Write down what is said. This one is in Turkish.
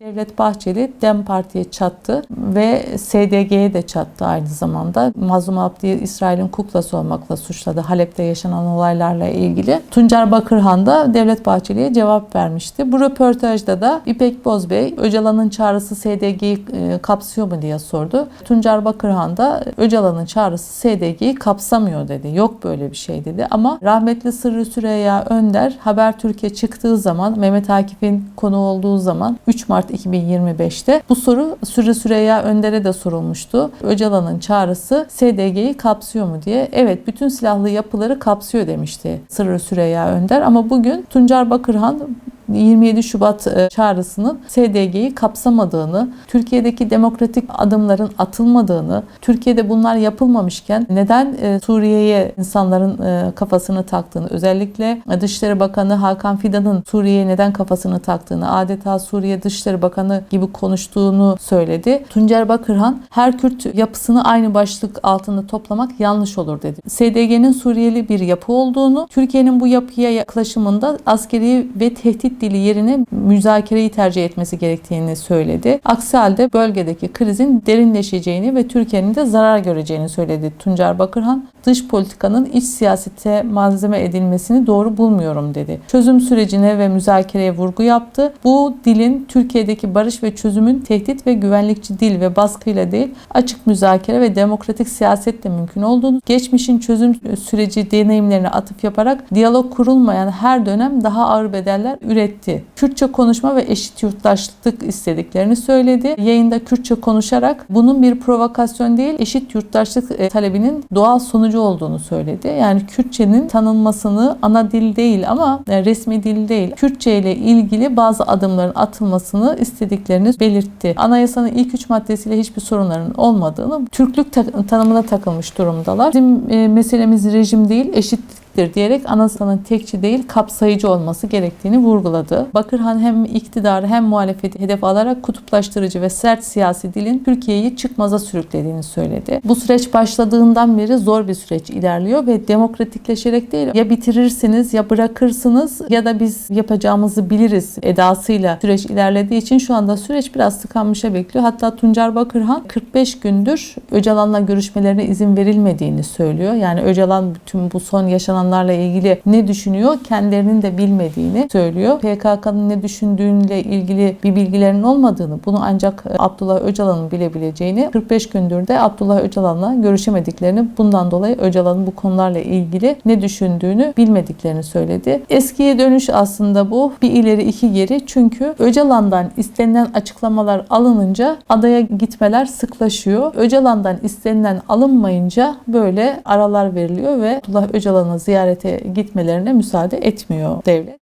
Devlet Bahçeli DEM Parti'ye çattı ve SDG'ye de çattı aynı zamanda. Mazlum Abdi'yi İsrail'in kuklası olmakla suçladı Halep'te yaşanan olaylarla ilgili. Tuncer Bakırhan da Devlet Bahçeli'ye cevap vermişti. Bu röportajda da İpek Bozbey Öcalan'ın çağrısı SDG'yi e, kapsıyor mu diye sordu. Tuncer Bakırhan da Öcalan'ın çağrısı SDG'yi kapsamıyor dedi. Yok böyle bir şey dedi ama rahmetli Sırrı Süreyya Önder Haber Türkiye çıktığı zaman Mehmet Akif'in konu olduğu zaman 3 Mart 2025'te bu soru Sürrü Süreyya Önder'e de sorulmuştu. Öcalan'ın çağrısı SDG'yi kapsıyor mu diye. Evet bütün silahlı yapıları kapsıyor demişti Sırrı Süreyya Önder ama bugün Tuncer Bakırhan 27 Şubat e, çağrısının SDG'yi kapsamadığını, Türkiye'deki demokratik adımların atılmadığını, Türkiye'de bunlar yapılmamışken neden e, Suriye'ye insanların e, kafasını taktığını, özellikle Dışişleri Bakanı Hakan Fidan'ın Suriye'ye neden kafasını taktığını, adeta Suriye Dışişleri Bakanı gibi konuştuğunu söyledi. Tuncer Bakırhan, her Kürt yapısını aynı başlık altında toplamak yanlış olur dedi. SDG'nin Suriyeli bir yapı olduğunu, Türkiye'nin bu yapıya yaklaşımında askeri ve tehdit dili yerine müzakereyi tercih etmesi gerektiğini söyledi. Aksi halde bölgedeki krizin derinleşeceğini ve Türkiye'nin de zarar göreceğini söyledi Tuncer Bakırhan. Dış politikanın iç siyasete malzeme edilmesini doğru bulmuyorum dedi. Çözüm sürecine ve müzakereye vurgu yaptı. Bu dilin Türkiye'deki barış ve çözümün tehdit ve güvenlikçi dil ve baskıyla değil, açık müzakere ve demokratik siyasetle mümkün olduğunu, geçmişin çözüm süreci deneyimlerine atıf yaparak diyalog kurulmayan her dönem daha ağır bedeller üretti. Kürtçe konuşma ve eşit yurttaşlık istediklerini söyledi. Yayında Kürtçe konuşarak bunun bir provokasyon değil, eşit yurttaşlık e, talebinin doğal sonucu olduğunu söyledi. Yani Kürtçenin tanınmasını ana dil değil ama e, resmi dil değil, Kürtçe ile ilgili bazı adımların atılmasını istediklerini belirtti. Anayasanın ilk üç maddesiyle hiçbir sorunların olmadığını, Türklük ta- tanımına takılmış durumdalar. Bizim e, meselemiz rejim değil, eşitlik diyerek anayasanın tekçi değil kapsayıcı olması gerektiğini vurguladı. Bakırhan hem iktidarı hem muhalefeti hedef alarak kutuplaştırıcı ve sert siyasi dilin Türkiye'yi çıkmaza sürüklediğini söyledi. Bu süreç başladığından beri zor bir süreç ilerliyor ve demokratikleşerek değil ya bitirirsiniz ya bırakırsınız ya da biz yapacağımızı biliriz edasıyla süreç ilerlediği için şu anda süreç biraz tıkanmışa bekliyor. Hatta Tuncer Bakırhan 45 gündür Öcalan'la görüşmelerine izin verilmediğini söylüyor. Yani Öcalan bütün bu son yaşananlarla ilgili ne düşünüyor kendilerinin de bilmediğini söylüyor. PKK'nın ne düşündüğüyle ilgili bir bilgilerinin olmadığını, bunu ancak Abdullah Öcalan'ın bilebileceğini, 45 gündür de Abdullah Öcalan'la görüşemediklerini, bundan dolayı Öcalan'ın bu konularla ilgili ne düşündüğünü bilmediklerini söyledi. Eskiye dönüş aslında bu. Bir ileri iki geri. Çünkü Öcalan'dan istenilen açıklamalar alınınca adaya gitmeler sıklaşıyor. Öcalan'dan istenilen alınmayınca böyle aralar veriliyor ve Abdullah Öcalan'ı ziyarete gitmelerine müsaade etmiyor devlet.